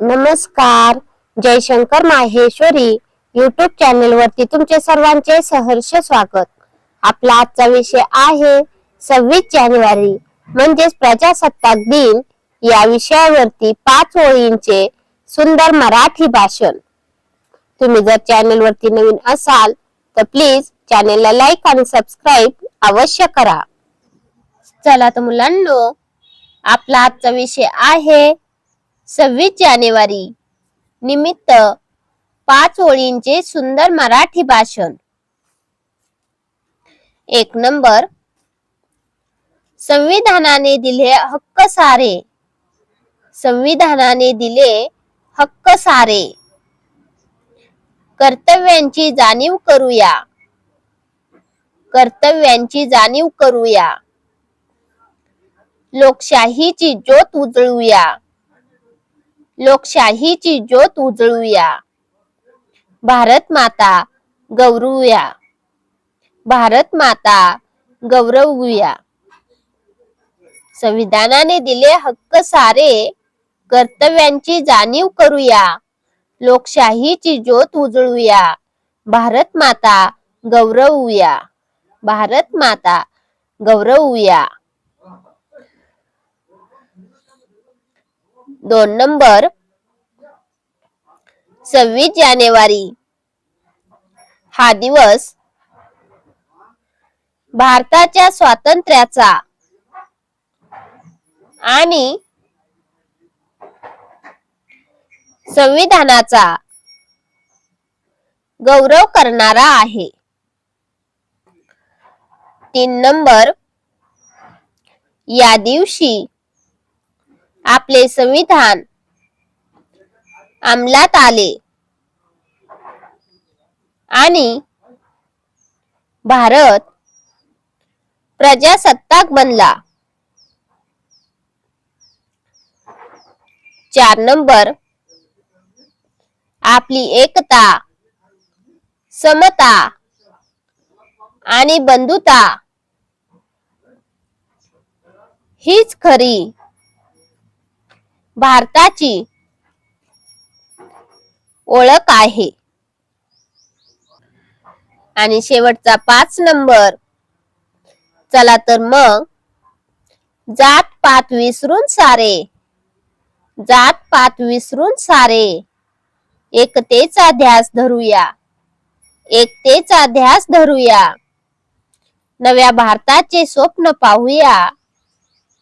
नमस्कार Jaishankar Maheshwari YouTube channel वरती तुमचे सर्वांचे सहर्ष स्वागत. आपला आजचा विषय आहे सव्वीस जानेवारी म्हणजेच प्रजासत्ताक दिन. या विषयावरती पाच ओळींचे सुंदर मराठी भाषण. तुम्ही जर चॅनल वरती नवीन असाल तर प्लीज चॅनेलला लाईक आणि सबस्क्राईब अवश्य करा. चला तर मुलांनो आपला आजचा विषय आहे सव्वीस जानेवारी निमित्त पाच ओळींचे सुंदर मराठी भाषण. एक नंबर. संविधानाने दिले हक्क सारे. संविधानाने दिले हक्क सारे. कर्तव्यांची जाणीव करूया. कर्तव्यांची जाणीव करूया. लोकशाहीची ज्योत उजळूया. लोकशाहीची ज्योत उजळूया. भारत माता गौरवूया. भारत माता गौरवूया. संविधानाने दिले हक्क सारे कर्तव्यांची जाणीव करूया. लोकशाहीची ज्योत उजळूया. भारत माता गौरवूया. भारत माता गौरवूया. दोन नंबर. सव्वीस जानेवारी. हा दिवस भारताच्या स्वातंत्र्याचा आणि संविधानाचा गौरव करणारा आहे. तीन नंबर. या दिवशी आपले संविधान अंमलात आले. आणि भारत प्रजासत्ताक बनला. चार नंबर. आपली एकता समता आणि बंधुता हीच खरी भारताची ओळख आहे. आणि शेवटचा पाच नंबर. चला तर मग जात पात विसरून सारे. जात पात विसरून सारे. एकतेचा ध्यास धरूया. एकतेचा ध्यास धरूया. नव्या भारताचे स्वप्न पाहूया.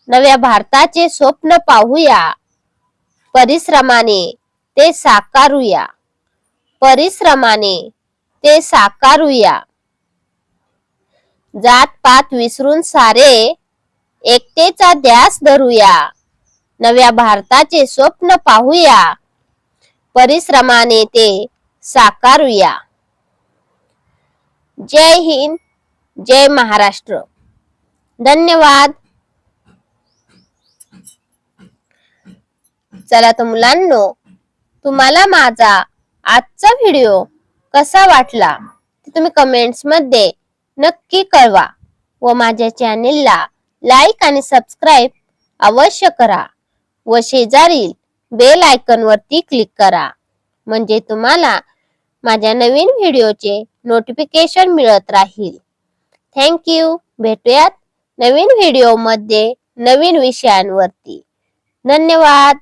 नव्या भारताचे स्वप्न पाहूया. परिश्रमाने ते साकारूया. परिश्रमाने ते साकारूया. जात पात विसरून सारे एकतेचा ध्यास धरूया. नव्या भारताचे स्वप्न पाहूया. परिश्रमाने ते साकारूया. जय हिंद जय महाराष्ट्र. धन्यवाद. चला तर मुलांनो तुम्हाला माझा आजचा व्हिडिओ कसा वाटला ते तुम्ही कमेंट्समध्ये नक्की कळवा व माझ्या चॅनेलला लाईक आणि सबस्क्राईब अवश्य करा व शेजारील बेल आयकॉन वरती क्लिक करा. म्हणजे तुम्हाला माझ्या नवीन व्हिडिओचे नोटिफिकेशन मिळत राहील. थँक्यू भेटूयात नवीन व्हिडिओमध्ये नवीन विषयांवरती. धन्यवाद.